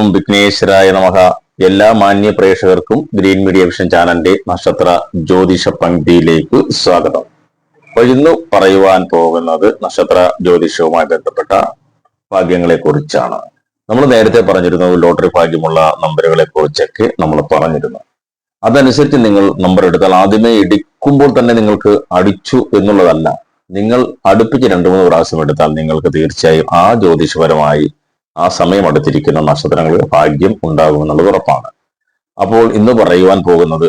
ഓം വിഘ്നേശ്വരായ നമഹ എല്ലാ മാന്യ പ്രേക്ഷകർക്കും ഗ്രീൻ മീഡിയ വിഷൻ ചാനലിന്റെ നക്ഷത്ര ജ്യോതിഷ പങ്ക്തിയിലേക്ക് സ്വാഗതം. അപ്പോൾ ഇന്ന് പറയുവാൻ പോകുന്നത് നക്ഷത്ര ജ്യോതിഷവുമായി ബന്ധപ്പെട്ട ഭാഗ്യങ്ങളെ കുറിച്ചാണ് നമ്മൾ നേരത്തെ പറഞ്ഞിരുന്നു ലോട്ടറി ഭാഗ്യമുള്ള നമ്പറുകളെ കുറിച്ചൊക്കെ നമ്മൾ പറഞ്ഞിരുന്നു. അതനുസരിച്ച് നിങ്ങൾ നമ്പർ എടുത്താൽ ആദ്യമേ എടുക്കുമ്പോൾ തന്നെ നിങ്ങൾക്ക് അടിച്ചു എന്നുള്ളതല്ല. നിങ്ങൾ അടുപ്പിച്ച് രണ്ടു മൂന്ന് പ്രാവശ്യം എടുത്താൽ നിങ്ങൾക്ക് തീർച്ചയായും ആ ജ്യോതിഷപരമായി ആ സമയം അടുത്തിരിക്കുന്ന നക്ഷത്രങ്ങൾക്ക് ഭാഗ്യം ഉണ്ടാകുമെന്നുള്ളത് ഉറപ്പാണ്. അപ്പോൾ ഇന്ന് പറയുവാൻ പോകുന്നത്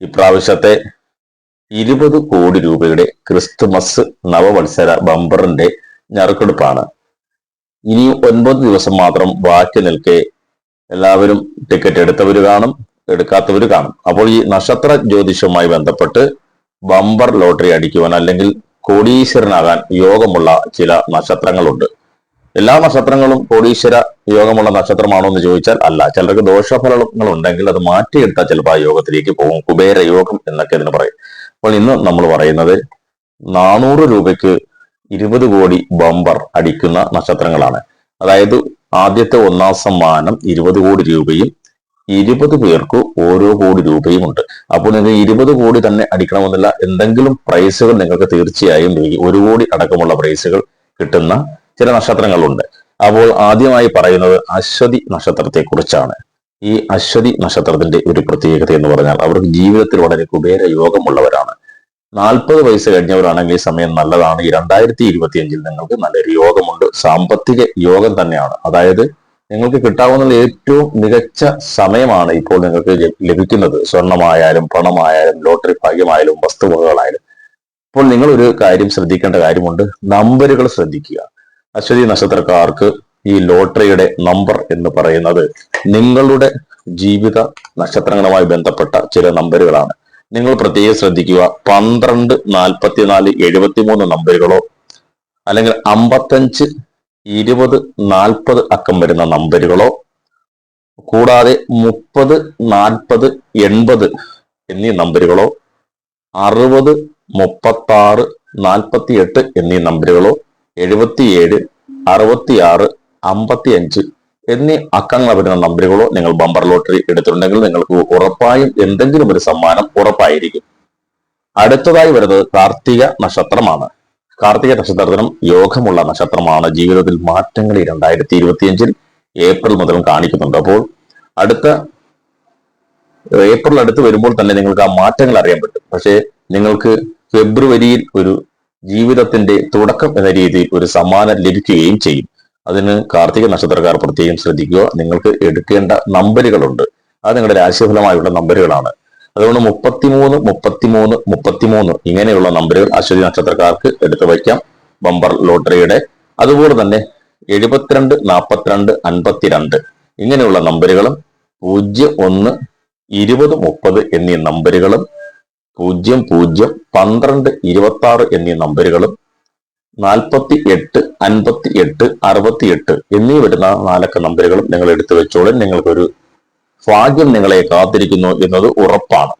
ഇപ്രാവശ്യത്തെ ഇരുപത് കോടി രൂപയുടെ ക്രിസ്തുമസ് നവവത്സര ബംബറിന്റെ ഞറുക്കെടുപ്പാണ്. ഇനി ഒൻപത് ദിവസം മാത്രം ബാക്കി നിൽക്കെ എല്ലാവരും ടിക്കറ്റ് എടുത്തവർ കാണും എടുക്കാത്തവർ കാണും. അപ്പോൾ ഈ നക്ഷത്ര ജ്യോതിഷവുമായി ബന്ധപ്പെട്ട് ബംബർ ലോട്ടറി അടിക്കുവാൻ അല്ലെങ്കിൽ കോടീശ്വരനാകാൻ യോഗമുള്ള ചില നക്ഷത്രങ്ങളുണ്ട്. എല്ലാ നക്ഷത്രങ്ങളും കോടീശ്വര യോഗമുള്ള നക്ഷത്രമാണോ എന്ന് ചോദിച്ചാൽ അല്ല. ചിലർക്ക് ദോഷഫലങ്ങൾ ഉണ്ടെങ്കിൽ അത് മാറ്റിയെടുത്താൽ ചിലപ്പോൾ ആ യോഗത്തിലേക്ക് പോകും. കുബേര യോഗം എന്നൊക്കെ അതിന് പറയും. അപ്പോൾ ഇന്ന് നമ്മൾ പറയുന്നത് നാനൂറ് രൂപയ്ക്ക് ഇരുപത് കോടി ബമ്പർ അടിക്കുന്ന നക്ഷത്രങ്ങളാണ്. അതായത് ആദ്യത്തെ ഒന്നാം സമ്മാനം ഇരുപത് കോടി രൂപയും ഇരുപത് പേർക്ക് ഓരോ കോടി രൂപയും ഉണ്ട്. അപ്പോൾ നിങ്ങൾ ഇരുപത് കോടി തന്നെ അടിക്കണമെന്നില്ല. എന്തെങ്കിലും പ്രൈസുകൾ നിങ്ങൾക്ക് തീർച്ചയായും ഒരു കോടി അടക്കമുള്ള പ്രൈസുകൾ കിട്ടുന്ന ചില നക്ഷത്രങ്ങളുണ്ട്. അപ്പോൾ ആദ്യമായി പറയുന്നത് അശ്വതി നക്ഷത്രത്തെ കുറിച്ചാണ് ഈ അശ്വതി നക്ഷത്രത്തിന്റെ ഒരു പ്രത്യേകത എന്ന് പറഞ്ഞാൽ അവർക്ക് ജീവിതത്തിൽ വളരെ കുബേര യോഗമുള്ളവരാണ്. നാൽപ്പത് വയസ്സ് കഴിഞ്ഞവരാണെങ്കിൽ ഈ സമയം നല്ലതാണ്. ഈ രണ്ടായിരത്തി ഇരുപത്തി അഞ്ചിൽ നിങ്ങൾക്ക് നല്ലൊരു യോഗമുണ്ട്. സാമ്പത്തിക യോഗം തന്നെയാണ്. അതായത് നിങ്ങൾക്ക് കിട്ടാവുന്ന ഏറ്റവും മികച്ച സമയമാണ് ഇപ്പോൾ നിങ്ങൾക്ക് ലഭിക്കുന്നത്. സ്വർണമായാലും പണമായാലും ലോട്ടറി ഭാഗ്യമായാലും വസ്തുവകകളായാലും. അപ്പോൾ നിങ്ങൾ ഒരു കാര്യം ശ്രദ്ധിക്കേണ്ട കാര്യമുണ്ട്. നമ്പറുകൾ ശ്രദ്ധിക്കുക. അശ്വതി നക്ഷത്രക്കാർക്ക് ഈ ലോട്ടറിയുടെ നമ്പർ എന്ന് പറയുന്നത് നിങ്ങളുടെ ജീവിത നക്ഷത്രങ്ങളുമായി ബന്ധപ്പെട്ട ചില നമ്പറുകളാണ്. നിങ്ങൾ പ്രത്യേകം ശ്രദ്ധിക്കുക പന്ത്രണ്ട് നാൽപ്പത്തിനാല് എഴുപത്തിമൂന്ന് നമ്പറുകളോ അല്ലെങ്കിൽ അമ്പത്തഞ്ച് ഇരുപത് നാൽപ്പത് അക്കം വരുന്ന നമ്പറുകളോ കൂടാതെ മുപ്പത് നാൽപ്പത് എൺപത് എന്നീ നമ്പറുകളോ അറുപത് മുപ്പത്തി ആറ് നാൽപ്പത്തി എട്ട് എന്നീ നമ്പറുകളോ എഴുപത്തിയേഴ് അറുപത്തിയാറ് അമ്പത്തി അഞ്ച് എന്നീ അക്കങ്ങൾ വരുന്ന നമ്പറുകളോ നിങ്ങൾ ബമ്പർ ലോട്ടറി എടുത്തിട്ടുണ്ടെങ്കിൽ നിങ്ങൾക്ക് ഉറപ്പായും എന്തെങ്കിലും ഒരു സമ്മാനം ഉറപ്പായിരിക്കും. അടുത്തതായി വരുന്നത് കാർത്തിക നക്ഷത്രമാണ്. കാർത്തിക നക്ഷത്രത്തിനും യോഗമുള്ള നക്ഷത്രമാണ്. ജീവിതത്തിൽ മാറ്റങ്ങൾ ഈ രണ്ടായിരത്തി ഇരുപത്തിയഞ്ചിൽ ഏപ്രിൽ മുതൽ കാണിക്കുന്നുണ്ട്. അപ്പോൾ അടുത്ത ഏപ്രിൽ അടുത്ത് വരുമ്പോൾ തന്നെ നിങ്ങൾക്ക് ആ മാറ്റങ്ങൾ അറിയാൻ പറ്റും. പക്ഷേ നിങ്ങൾക്ക് ഫെബ്രുവരിയിൽ ഒരു ജീവിതത്തിന്റെ തുടക്കം എന്ന രീതിയിൽ ഒരു സമ്മാനം ലഭിക്കുകയും ചെയ്യും. അതിന് കാർത്തിക നക്ഷത്രക്കാർ പ്രത്യേകം ശ്രദ്ധിക്കുക. നിങ്ങൾക്ക് എടുക്കേണ്ട നമ്പറുകളുണ്ട് അത് നിങ്ങളുടെ രാശിഫലമായുള്ള നമ്പറുകളാണ് അതുകൊണ്ട് മുപ്പത്തിമൂന്ന് മുപ്പത്തിമൂന്ന് മുപ്പത്തിമൂന്ന് ഇങ്ങനെയുള്ള നമ്പറുകൾ അശ്വതി നക്ഷത്രക്കാർക്ക് എടുത്തു വയ്ക്കാം. ബമ്പർ ലോട്ടറിയുടെ. അതുപോലെ തന്നെ എഴുപത്തിരണ്ട് നാൽപ്പത്തിരണ്ട് അൻപത്തിരണ്ട് ഇങ്ങനെയുള്ള നമ്പറുകളും പൂജ്യം ഒന്ന് ഇരുപത് മുപ്പത് എന്നീ നമ്പറുകളും പൂജ്യം പൂജ്യം പന്ത്രണ്ട് ഇരുപത്തി ആറ് എന്നീ നമ്പറുകളും നാൽപ്പത്തി എട്ട് അൻപത്തി എട്ട് അറുപത്തി എട്ട് എന്നീ വരുന്ന നാലക്ക നമ്പറുകളും നിങ്ങൾ എടുത്തു വെച്ചോളൂ. നിങ്ങൾക്കൊരു ഭാഗ്യം നിങ്ങളെ കാത്തിരിക്കുന്നു എന്നത് ഉറപ്പാണ്.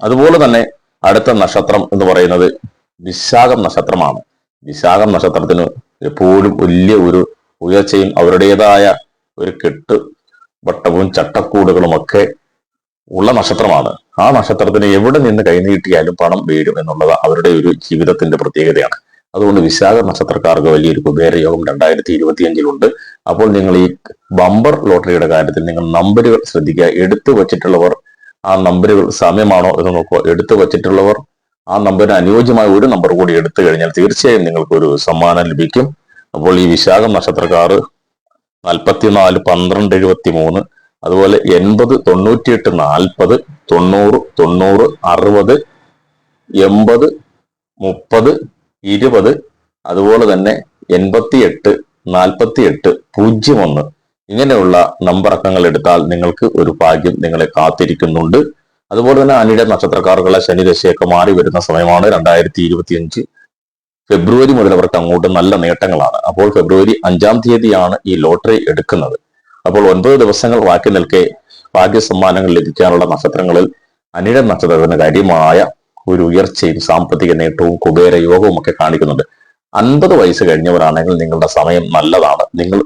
അതുപോലെ തന്നെ അടുത്ത നക്ഷത്രം എന്ന് പറയുന്നത് വിശാഖം നക്ഷത്രമാണ്. വിശാഖം നക്ഷത്രത്തിന് എപ്പോഴും വലിയ ഒരു ഉയർച്ചയും അവരുടേതായ ഒരു കെട്ട് വട്ടവും ചട്ടക്കൂടുകളും ഒക്കെ ഉള്ള നക്ഷത്രമാണ്. ആ നക്ഷത്രത്തിന് എവിടെ നിന്ന് കൈനീട്ടിയാലും പണം വീഴും എന്നുള്ളത് അവരുടെ ഒരു ജീവിതത്തിന്റെ പ്രത്യേകതയാണ്. അതുകൊണ്ട് വിശാഖ നക്ഷത്രക്കാർക്ക് വലിയൊരു കുബേരയോഗം രണ്ടായിരത്തി ഇരുപത്തിയഞ്ചിലുണ്ട് അപ്പോൾ നിങ്ങൾ ഈ ബമ്പർ ലോട്ടറിയുടെ കാര്യത്തിൽ നിങ്ങൾ നമ്പറുകൾ ശ്രദ്ധിക്കുക. എടുത്തു വച്ചിട്ടുള്ളവർ ആ നമ്പറുകൾ സമയമാണോ എന്ന് നോക്കുക. എടുത്തു വച്ചിട്ടുള്ളവർ ആ നമ്പറിന് അനുയോജ്യമായ ഒരു നമ്പർ കൂടി എടുത്തു കഴിഞ്ഞാൽ തീർച്ചയായും നിങ്ങൾക്ക് ഒരു സമ്മാനം ലഭിക്കും. അപ്പോൾ ഈ വിശാഖ നക്ഷത്രക്കാർ നാൽപ്പത്തിനാല് പന്ത്രണ്ട് എഴുപത്തി മൂന്ന് അതുപോലെ എൺപത് തൊണ്ണൂറ്റിയെട്ട് നാൽപ്പത് തൊണ്ണൂറ് തൊണ്ണൂറ് അറുപത് എൺപത് മുപ്പത് ഇരുപത് അതുപോലെ തന്നെ എൺപത്തി എട്ട് നാൽപ്പത്തി എട്ട് പൂജ്യം ഒന്ന് ഇങ്ങനെയുള്ള നമ്പർ അക്കങ്ങൾ എടുത്താൽ നിങ്ങൾക്ക് ഒരു ഭാഗ്യം നിങ്ങളെ കാത്തിരിക്കുന്നുണ്ട്. അതുപോലെ തന്നെ അനിട നക്ഷത്രക്കാർക്കുള്ള ശനിദശയൊക്കെ മാറി വരുന്ന സമയമാണ് രണ്ടായിരത്തി ഇരുപത്തിയഞ്ച് ഫെബ്രുവരി മുതൽ അവർക്ക് അങ്ങോട്ട് നല്ല നേട്ടങ്ങളാണ്. അപ്പോൾ ഫെബ്രുവരി അഞ്ചാം തീയതിയാണ് ഈ ലോട്ടറി എടുക്കുന്നത്. അപ്പോൾ ഒൻപത് ദിവസങ്ങൾ ബാക്കി നിൽക്കെ ഭാഗ്യ സമ്മാനങ്ങൾ ലഭിക്കാനുള്ള നക്ഷത്രങ്ങളിൽ അനിഴ നക്ഷത്രത്തിന് കാര്യമായ ഒരു ഉയർച്ചയും സാമ്പത്തിക നേട്ടവും കുബേര യോഗവും ഒക്കെ കാണിക്കുന്നുണ്ട്. അൻപത് വയസ്സ് കഴിഞ്ഞവരാണെങ്കിൽ നിങ്ങളുടെ സമയം നല്ലതാണ്. നിങ്ങൾ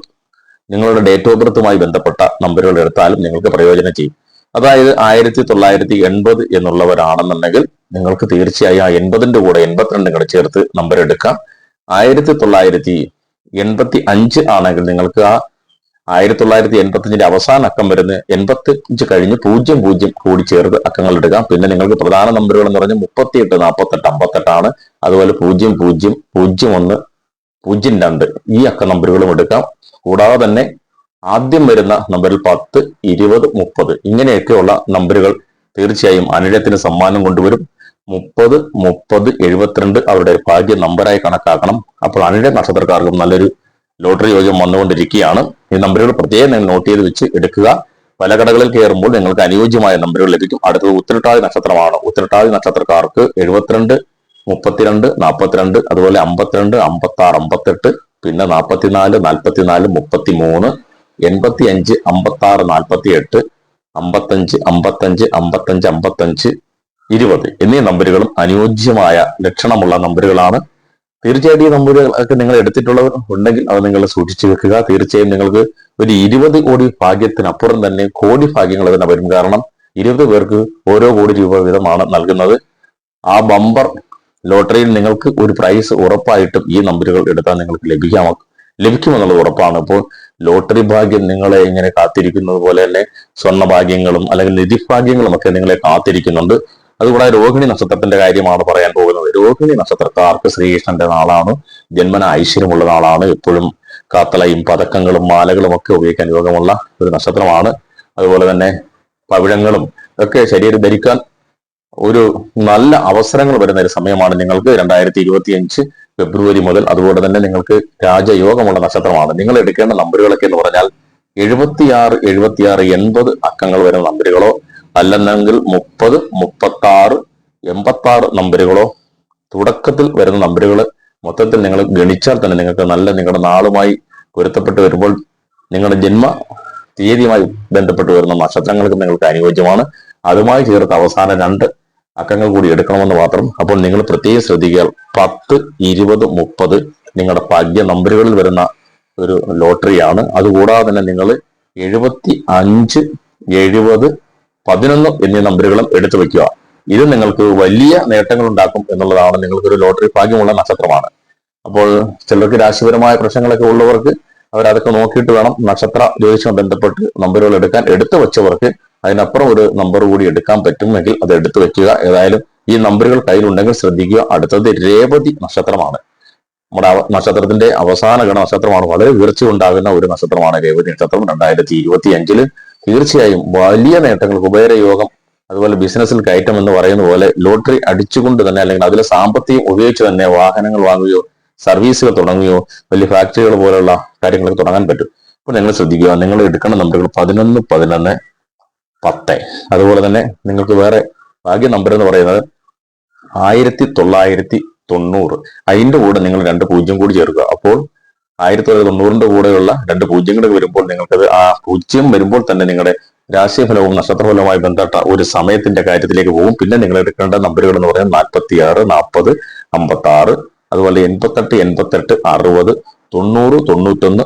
നിങ്ങളുടെ ഡേറ്റ് ഓഫ് ബർത്തുമായി ബന്ധപ്പെട്ട നമ്പറുകൾ എടുത്താലും നിങ്ങൾക്ക് പ്രയോജനം ചെയ്യും. അതായത് ആയിരത്തി തൊള്ളായിരത്തി എൺപത് എന്നുള്ളവരാണെന്നുണ്ടെങ്കിൽ നിങ്ങൾക്ക് തീർച്ചയായും ആ എൺപതിന്റെ കൂടെ എൺപത്തിരണ്ടും കൂടെ ചേർത്ത് നമ്പർ എടുക്കാം. ആയിരത്തി തൊള്ളായിരത്തി എൺപത്തി അഞ്ച് ആണെങ്കിൽ നിങ്ങൾക്ക് ആ ആയിരത്തി തൊള്ളായിരത്തി എൺപത്തി അഞ്ചിന്റെ അവസാന അക്കം വരുന്ന എൺപത്തി അഞ്ച് കഴിഞ്ഞ് പൂജ്യം പൂജ്യം കൂടി ചേർത്ത് അക്കങ്ങൾ എടുക്കാം പിന്നെ നിങ്ങൾക്ക് പ്രധാന നമ്പറുകൾ എന്ന് പറഞ്ഞാൽ മുപ്പത്തിയെട്ട് നാൽപ്പത്തെട്ട് അമ്പത്തെട്ടാണ്. അതുപോലെ പൂജ്യം പൂജ്യം പൂജ്യം ഒന്ന് പൂജ്യം രണ്ട് ഈ അക്ക നമ്പറുകളും എടുക്കാം. കൂടാതെ തന്നെ ആദ്യം വരുന്ന നമ്പറിൽ പത്ത് ഇരുപത് മുപ്പത് ഇങ്ങനെയൊക്കെയുള്ള നമ്പറുകൾ തീർച്ചയായും അനിഴത്തിന് സമ്മാനം കൊണ്ടുവരും. മുപ്പത് മുപ്പത് എഴുപത്തിരണ്ട് അവരുടെ ഭാഗ്യ നമ്പറായി കണക്കാക്കണം. അപ്പോൾ അനിഴ നക്ഷത്രക്കാർക്കും നല്ലൊരു ലോട്ടറി യോഗ്യം വന്നുകൊണ്ടിരിക്കുകയാണ്. ഈ നമ്പറുകൾ പ്രത്യേകം നിങ്ങൾ നോട്ട് ചെയ്ത് വെച്ച് എടുക്കുക. പല കടകളിൽ കയറുമ്പോൾ നിങ്ങൾക്ക് അനുയോജ്യമായ നമ്പറുകൾ ലഭിക്കും. അടുത്തത് ഉത്തരട്ടാതി നക്ഷത്രമാണ്. ഉത്തരട്ടാതി നക്ഷത്രക്കാർക്ക് എഴുപത്തിരണ്ട് മുപ്പത്തിരണ്ട് നാൽപ്പത്തിരണ്ട് അതുപോലെ അമ്പത്തിരണ്ട് അമ്പത്തി ആറ് അമ്പത്തെട്ട് പിന്നെ നാൽപ്പത്തിനാല് നാൽപ്പത്തിനാല് മുപ്പത്തി മൂന്ന് എൺപത്തി അഞ്ച് അമ്പത്തി ആറ് നാൽപ്പത്തി എട്ട് അമ്പത്തഞ്ച് അമ്പത്തഞ്ച് അമ്പത്തഞ്ച് അമ്പത്തഞ്ച് ഇരുപത്. എന്നീ നമ്പറുകളും അനുയോജ്യമായ ലക്ഷണമുള്ള നമ്പറുകളാണ് തീർച്ചയായിട്ടും ഈ നമ്പറുകളൊക്കെ നിങ്ങൾ എടുത്തിട്ടുള്ളവർ ഉണ്ടെങ്കിൽ അത് നിങ്ങൾ സൂക്ഷിച്ചു വെക്കുക. തീർച്ചയായും നിങ്ങൾക്ക് ഒരു ഇരുപത് കോടി ഭാഗ്യത്തിനപ്പുറം തന്നെ കോടി ഭാഗ്യങ്ങൾ തന്നെ വരും. കാരണം ഇരുപത് പേർക്ക് ഓരോ കോടി രൂപ വീതമാണ് നൽകുന്നത്. ആ ബമ്പർ ലോട്ടറിയിൽ നിങ്ങൾക്ക് ഒരു പ്രൈസ് ഉറപ്പായിട്ടും ഈ നമ്പറുകൾ എടുത്താൽ നിങ്ങൾക്ക് ലഭിക്കാം. ലഭിക്കുമെന്നുള്ളത് ഉറപ്പാണ്. അപ്പോൾ ലോട്ടറി ഭാഗ്യം നിങ്ങളെ ഇങ്ങനെ കാത്തിരിക്കുന്നത് പോലെ തന്നെ സ്വർണ ഭാഗ്യങ്ങളും അല്ലെങ്കിൽ നിധി ഭാഗ്യങ്ങളും ഒക്കെ നിങ്ങളെ കാത്തിരിക്കുന്നുണ്ട്. അതുകൂടാതെ രോഹിണി നക്ഷത്രത്തിന്റെ കാര്യമാണ് പറയാൻ പോകുന്നത്. രോഹിണി നക്ഷത്രക്കാർക്ക് ശ്രീകൃഷ്ണന്റെ നാളാണ്. ജന്മന ഐശ്വര്യമുള്ള നാളാണ്. എപ്പോഴും കാത്തളയും പതക്കങ്ങളും മാലകളും ഒക്കെ ഉപയോഗിക്കാൻ യോഗമുള്ള ഒരു നക്ഷത്രമാണ്. അതുപോലെ തന്നെ പവിഴങ്ങളും ഒക്കെ ശരീരം ധരിക്കാൻ ഒരു നല്ല അവസരങ്ങൾ വരുന്ന ഒരു സമയമാണ് നിങ്ങൾക്ക് രണ്ടായിരത്തി ഇരുപത്തി അഞ്ച് ഫെബ്രുവരി മുതൽ. അതുപോലെ തന്നെ നിങ്ങൾക്ക് രാജയോഗമുള്ള നക്ഷത്രമാണ്. നിങ്ങൾ എടുക്കേണ്ട നമ്പറുകളൊക്കെ എന്ന് പറഞ്ഞാൽ എഴുപത്തിയാറ് എഴുപത്തിയാറ് എൺപത് അക്കങ്ങൾ വരുന്ന നമ്പറുകളോ അല്ലെന്നെങ്കിൽ മുപ്പത് മുപ്പത്തി ആറ് എൺപത്തി ആറ് നമ്പറുകളോ തുടക്കത്തിൽ വരുന്ന നമ്പറുകൾ മൊത്തത്തിൽ നിങ്ങൾ ഗണിച്ചാൽ തന്നെ നിങ്ങൾക്ക് നല്ല നിങ്ങളുടെ നാളുമായി പൊരുത്തപ്പെട്ട് വരുമ്പോൾ നിങ്ങളുടെ ജന്മ തീയതിയുമായി ബന്ധപ്പെട്ട് വരുന്ന നക്ഷത്രങ്ങൾക്ക് നിങ്ങൾക്ക് അനുയോജ്യമാണ്. അതുമായി ചേർത്ത് അവസാന രണ്ട് അക്കങ്ങൾ കൂടി എടുക്കണമെന്ന് മാത്രം. അപ്പോൾ നിങ്ങൾ പ്രത്യേകം ശ്രദ്ധിക്കുക പത്ത് ഇരുപത് മുപ്പത് നിങ്ങളുടെ ഭാഗ്യ നമ്പറുകളിൽ വരുന്ന ഒരു ലോട്ടറിയാണ്. അതുകൂടാതെ തന്നെ നിങ്ങൾ എഴുപത്തി അഞ്ച് എഴുപത് പതിനൊന്ന് എന്നീ നമ്പറുകളും എടുത്തു വെക്കുക ഇത് നിങ്ങൾക്ക് വലിയ നേട്ടങ്ങൾ ഉണ്ടാക്കും എന്നുള്ളതാണ് നിങ്ങൾക്കൊരു ലോട്ടറി ഭാഗ്യമുള്ള നക്ഷത്രമാണ്. അപ്പോൾ ചിലർക്ക് രാശിപരമായ പ്രശ്നങ്ങളൊക്കെ ഉള്ളവർക്ക് അവരതൊക്കെ നോക്കിയിട്ട് വേണം നക്ഷത്ര ജ്യോതിഷം ബന്ധപ്പെട്ട് നമ്പറുകൾ എടുക്കാൻ എടുത്തു വെച്ചവർക്ക് അതിനപ്പുറം ഒരു നമ്പർ കൂടി എടുക്കാൻ പറ്റുമെങ്കിൽ അത് എടുത്തു വെക്കുക. ഏതായാലും ഈ നമ്പറുകൾ കയ്യിലുണ്ടെങ്കിൽ ശ്രദ്ധിക്കുക. അടുത്തത് രേവതി നക്ഷത്രമാണ്. നമ്മുടെ നക്ഷത്രത്തിന്റെ അവസാന ഗണ നക്ഷത്രമാണ്. വളരെ ഉയർച്ച ഉണ്ടാകുന്ന ഒരു നക്ഷത്രമാണ് രേവതി നക്ഷത്രം. രണ്ടായിരത്തി ഇരുപത്തി അഞ്ചിൽ തീർച്ചയായും വലിയ നേട്ടങ്ങൾ കുബേരയോഗം അതുപോലെ ബിസിനസ്സിൽ കയറ്റം എന്ന് പറയുന്ന പോലെ ലോട്ടറി അടിച്ചുകൊണ്ട് തന്നെ അല്ലെങ്കിൽ അതിലെ സാമ്പത്തികം ഉപയോഗിച്ച് തന്നെ വാഹനങ്ങൾ വാങ്ങുകയോ സർവീസുകൾ തുടങ്ങുകയോ വലിയ ഫാക്ടറികൾ പോലുള്ള കാര്യങ്ങളൊക്കെ തുടങ്ങാൻ പറ്റും. അപ്പൊ നിങ്ങൾ ശ്രദ്ധിക്കുക നിങ്ങൾ എടുക്കുന്ന നമ്പറുകൾ പതിനൊന്ന് പതിനൊന്ന് പത്ത്. അതുപോലെ തന്നെ നിങ്ങൾക്ക് വേറെ ഭാഗ്യ നമ്പർ എന്ന് പറയുന്നത് ആയിരത്തി തൊള്ളായിരത്തി തൊണ്ണൂറ്. അതിന്റെ കൂടെ നിങ്ങൾ രണ്ട് പൂജ്യം കൂടി ചേർക്കുക. അപ്പോൾ ആയിരത്തി തൊള്ളായിരത്തി തൊണ്ണൂറിന്റെ കൂടെയുള്ള രണ്ട് പൂജ്യങ്ങൾ വരുമ്പോൾ നിങ്ങൾക്കത് ആ പൂജ്യം വരുമ്പോൾ തന്നെ നിങ്ങളുടെ രാശിഫലവും നക്ഷത്രഫലവുമായി ബന്ധപ്പെട്ട ഒരു സമയത്തിന്റെ കാര്യത്തിലേക്ക് പോകും. പിന്നെ നിങ്ങൾ എടുക്കേണ്ട നമ്പറുകൾ എന്ന് പറയുന്നത് നാൽപ്പത്തി ആറ് നാൽപ്പത് അമ്പത്തി ആറ് അതുപോലെ എൺപത്തെട്ട് എൺപത്തെട്ട് അറുപത് തൊണ്ണൂറ് തൊണ്ണൂറ്റൊന്ന്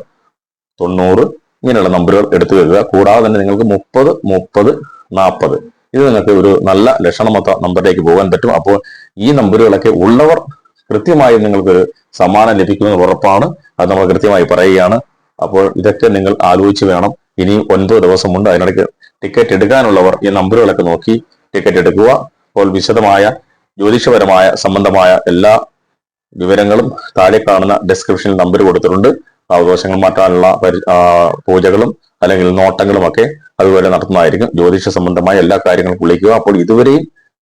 തൊണ്ണൂറ് ഇങ്ങനെയുള്ള നമ്പറുകൾ എടുത്തു വെക്കുക കൂടാതെ തന്നെ നിങ്ങൾക്ക് മുപ്പത് മുപ്പത് നാൽപ്പത് ഇത് നിങ്ങൾക്ക് ഒരു നല്ല ലക്ഷണമൊത്ത നമ്പറിലേക്ക് പോകാൻ പറ്റും. അപ്പോൾ ഈ നമ്പറുകളൊക്കെ ഉള്ളവർ കൃത്യമായി നിങ്ങൾക്ക് സമ്മാനം ലഭിക്കുമെന്ന് ഉറപ്പാണ്. അത് നമ്മൾ കൃത്യമായി പറയുകയാണ്. അപ്പോൾ ഇതൊക്കെ നിങ്ങൾ ആലോചിച്ച് വേണം. ഇനി ഒൻപത് ദിവസമുണ്ട് അതിനിടയ്ക്ക് ടിക്കറ്റ് എടുക്കാനുള്ളവർ ഈ നമ്പറുകളൊക്കെ നോക്കി ടിക്കറ്റ് എടുക്കുക. അപ്പോൾ വിശദമായ ജ്യോതിഷപരമായ സംബന്ധമായ എല്ലാ വിവരങ്ങളും താഴെ കാണുന്ന ഡെസ്ക്രിപ്ഷനിൽ നമ്പർ കൊടുത്തിട്ടുണ്ട്. അവകാശങ്ങൾ മാറ്റാനുള്ള പൂജകളും അല്ലെങ്കിൽ നോട്ടങ്ങളും ഒക്കെ അതുപോലെ നടത്തുന്നതായിരിക്കും. ജ്യോതിഷ സംബന്ധമായ എല്ലാ കാര്യങ്ങളും വിളിക്കുക. അപ്പോൾ ഇതുവരെയും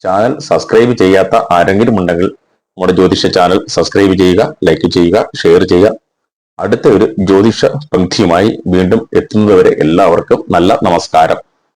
ചാനൽ സബ്സ്ക്രൈബ് ചെയ്യാത്ത ആരെങ്കിലും ഉണ്ടെങ്കിൽ നമ്മുടെ ജ്യോതിഷ ചാനൽ സബ്സ്ക്രൈബ് ചെയ്യുക ലൈക്ക് ചെയ്യുക ഷെയർ ചെയ്യുക. അടുത്ത ഒരു ജ്യോതിഷ പങ്ക്തിയുമായി വീണ്ടും എത്തുന്നതുവരെ എല്ലാവർക്കും നല്ല നമസ്കാരം.